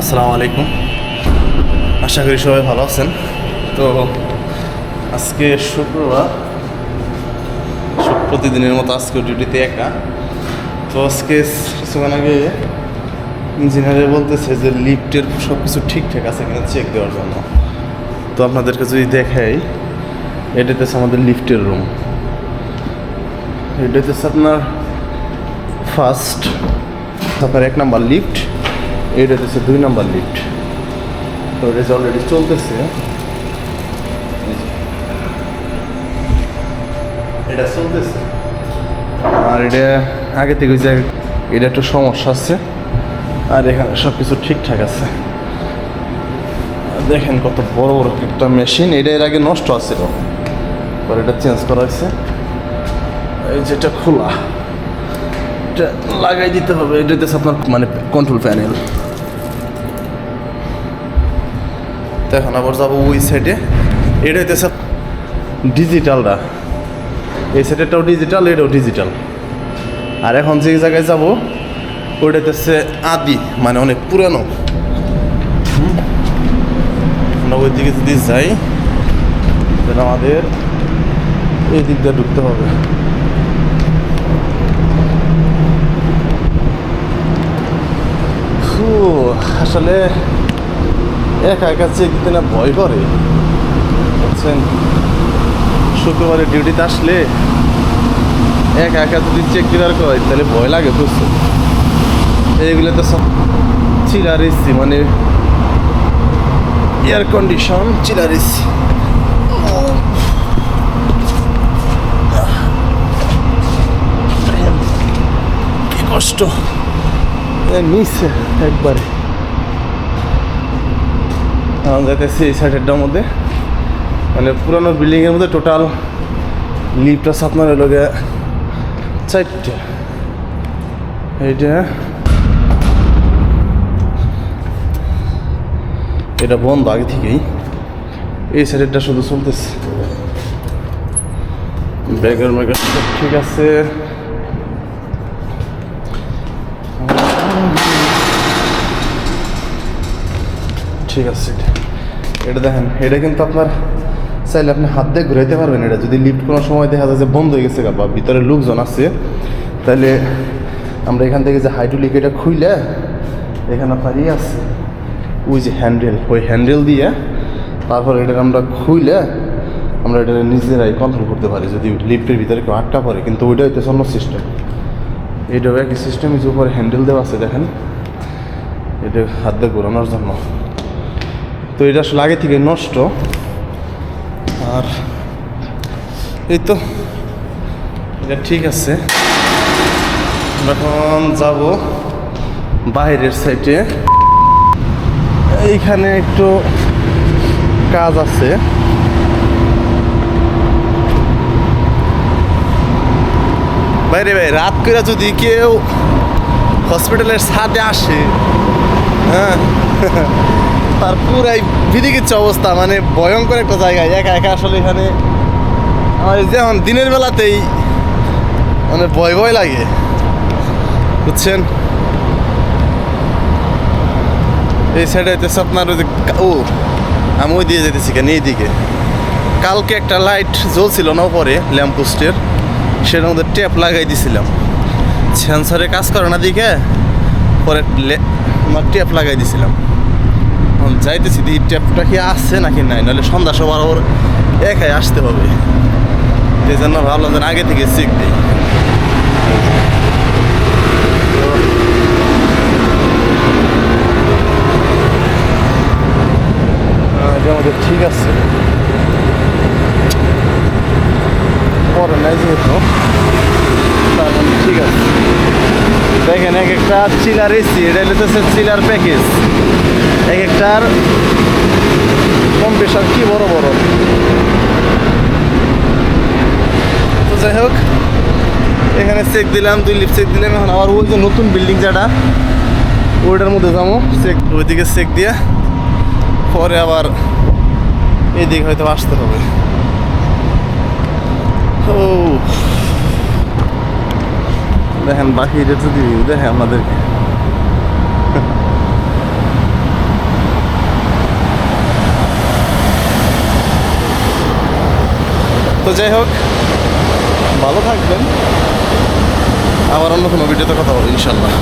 আসসালামু আলাইকুম। আশা করি সবাই ভালো আছেন। তো আজকে শুক্রবার প্রতিদিনের মতো আজকে ডিউটিতে একা। তো আজকে কিছুক্ষণ আগে ইঞ্জিনিয়ারে বলতেছে যে লিফটের সব কিছু ঠিকঠাক আছে কিনা চেক দেওয়ার জন্য। তো আপনাদেরকে যদি দেখাই এটাতে আমাদের লিফটের রুম এটাতে আপনার ফার্স্ট আপনার এক নাম্বার লিফট। এটা হচ্ছে দুই নাম্বার লিফট তো এটা অলরেডি চলতেছে। এটা চলতেছে। আর এটা আগে থেকে যে এটা একটু সমস্যা আছে, আর এখানে সব কিছু ঠিকঠাক আছে। দেখেন কত বড় বড় একটা মেশিন এটা এর আগে নষ্ট আছিল, পরে এটা চেঞ্জ করা হয়েছে। এই যেটা খোলা, এটা লাগাই দিতে হবে এটা আপনার মানে কন্ট্রোল প্যানেল এখন আবার যাব ওই সাইডে এটা হইতেছে ডিজিটালটা এই সাইডেরটাও ডিজিটাল এটাও ডিজিটাল আর এখন যে জায়গায় যাব, ওইটা হচ্ছে আদি মানে অনেক পুরানো। ওই দিকে যদি যাই, তাহলে আমাদের এই দিক দিয়ে ঢুকতে হবে। আসলে একা একা চেক না ভয় করে? বুঝছেন? শুক্রবারে ডিউটিতে আসলে একা একা যদি চেক দিবার করে তাহলে ভয় লাগে বুঝছ এইগুলো তো সব চিলারিসি মানে এয়ার কন্ডিশন চিলারিসি কি কষ্ট। এ নিচে একবারে। যাইতেছি এই সাইডেরটার মধ্যে। মানে পুরানো বিল্ডিংয়ের মধ্যে টোটাল লিফট আছে আপনার হলো চারটে। এইটা এটা বন্ধ আগে থেকেই। এই সাইডেরটা শুধু চলতেছে। ব্যাগের ম্যাগের ঠিক আছে। ঠিক আছে এটা দেখেন, এটা কিন্তু আপনার চাইলে আপনি হাত দিয়ে ঘুরাইতে পারবেন এটা। যদি লিফট কোনো সময় দেখা যায় যে বন্ধ হয়ে গেছে বা ভিতরে লোকজন আছে, তাহলে আমরা এখান থেকে যে হাইড্রোলিক এটা খুইলে, এখানে আপনার ইয়ে আছে। ওই যে হ্যান্ডেল ওই হ্যান্ডেল দিয়ে তারপর এটা আমরা খুইলে, আমরা এটা নিজেরাই কন্ট্রোল করতে পারি। যদি লিফটের ভিতরে কেউ আটকা পড়ে, কিন্তু ওইটা হইতেছে অন্য সিস্টেম এইটাও একই সিস্টেম যে উপরে হ্যান্ডেল দেওয়া আছে, দেখেন। এটা হাত দিয়ে ঘোরানোর জন্য। তো এটা আসলে আগে থেকে নষ্ট। আর এই তো, এটা ঠিক আছে। এখন যাব বাইরের সাইডে এইখানে একটু কাজ আছে। বাইরে ভাই, রাত করে যদি কেউ হসপিটালের ছাদে আসে হ্যাঁ? তার পুরাই বিদিকিচ্ছে অবস্থা মানে ভয়ঙ্কর একটা জায়গায়, একা একা আসলে এখানে আমার যেমন দিনের বেলাতেই মানে ভয় ভয় লাগে, বুঝছেন? এই সাইডে হইতেছে আপনার ওই ও, আমি ওই দিয়ে যেতেছি কেন এইদিকে কালকে একটা লাইট জ্বলছিল না পরে ল্যাম্পপোস্টের সেটার মধ্যে ট্যাপ লাগাই দিছিলাম। সেন্সারে কাজ করে না দিকে, পরে ট্যাপ লাগাই দিছিলাম। যাইতেছি দি ট্যাপটা কি আসছে নাকি নাই? নাহলে সন্ধ্যা সবার ওর একাই আসতে হবে। এই জন্য ভাবলাম যে আগে থেকে চেক দিই। আমাদের ঠিক আছে। পরে নাই যেহেতু মানে ঠিক আছে। দেখেন এক একটা চিলার এসি এটা হচ্ছে চিলার প্যাকেজ এক একটার কম প্রেশার কি বড় বড়। তো যাই হোক, এখানে চেক দিলাম, দুই লিপ চেক দিলাম, এখন আবার ওই যে নতুন বিল্ডিং যেটা, ওইটার মধ্যে যাব চেক ওইদিকে চেক দিয়ে পরে আবার এইদিকে হয়তো আসতে হবে। ও, দেখেন বাকি এটা যদি দেখেন আমাদেরকে। তো যাই হোক ভালো থাকবেন। আবার অন্য কোনো ভিডিওতে কথা বলব ইনশাল্লাহ।